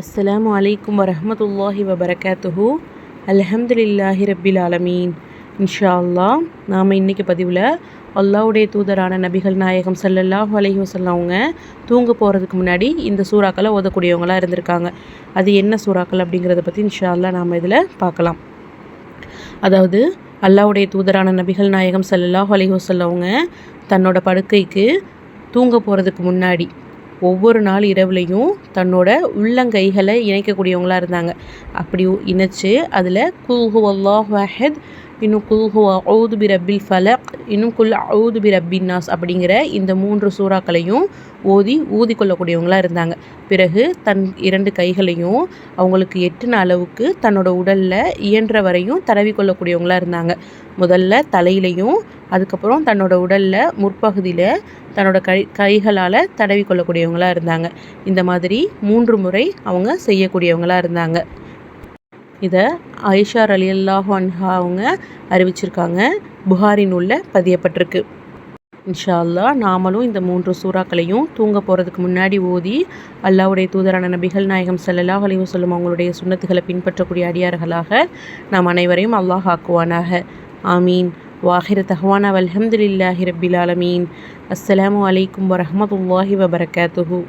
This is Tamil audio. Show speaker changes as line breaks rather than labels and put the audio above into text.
அஸ்லாம் அலைக்கும் வரமத்துல்லாஹி வபரகாத்துஹு. அலஹம்துலில்லாஹி ரபில் ஆலமீன். இன்ஷா அல்லா நாம் இன்றைக்கி பதிவில் அல்லாவுடைய தூதரான நபிகள் நாயகம் சல்லல்லாஹ் அலஹி வசல்லவங்க தூங்க போகிறதுக்கு முன்னாடி இந்த சூறாக்களை ஓதக்கூடியவங்களாக இருந்திருக்காங்க. அது என்ன சூறாக்கள் அப்படிங்கிறத பற்றி இன்ஷா அல்லாஹ் நாம் இதில் பார்க்கலாம். அதாவது அல்லாவுடைய தூதரான நபிகள் நாயகம் சல்லல்லாஹ் அலஹி வசல்லவங்க தன்னோட படுக்கைக்கு தூங்க போகிறதுக்கு முன்னாடி ஒவ்வொரு நாள் இரவுலையும் தன்னோட உள்ளங்கைகளை இணைக்கக்கூடியவங்களாக இருந்தாங்க. அப்படி இணைச்சு அதில் குல்ஹு அல்லாஹ் வாஹத் இன்னும் குல்ஹு அவுது பி ரப்பில் ஃபலக் இன்னும் குல் அவுது பி ரப்பின் நாஸ் அப்படிங்கிற இந்த மூன்று சூறாக்களையும் ஓதி ஊதி கொள்ளக்கூடியவங்களாக இருந்தாங்க. பிறகு தன் இரண்டு கைகளையும் அவங்களுக்கு எட்டின அளவுக்கு தன்னோட உடலில் இயன்ற வரையும் தடவி கொள்ளக்கூடியவங்களாக இருந்தாங்க. முதல்ல தலையிலையும் அதுக்கப்புறம் தன்னோட உடலில் முற்பகுதியில் தன்னோட கை கைகளால் தடவி கொள்ளக்கூடியவங்களாக இருந்தாங்க. இந்த மாதிரி மூன்று முறை அவங்க செய்யக்கூடியவங்களாக இருந்தாங்க. இதை அயேஷார் அலி அல்லாஹ் அன்ஹா அவங்க அறிவிச்சிருக்காங்க. புகாரி நூலில் பதியப்பட்டிருக்கு. இன்ஷா அல்லாஹ் நாமளும் இந்த மூன்று சூறாக்களையும் தூங்க போகிறதுக்கு முன்னாடி ஓதி அல்லாவுடைய தூதரான நபிகள் நாயகம் ஸல்லல்லாஹு அலைஹி வஸல்லம் அவங்களுடைய சுன்னத்துகளை பின்பற்றக்கூடிய அடியார்களாக நாம் அனைவரையும் அல்லாஹ் ஆக்குவானாக. ஆமீன். وآخر تهوانا والحمد لله رب العالمين. السلام عليكم ورحمة الله وبركاته.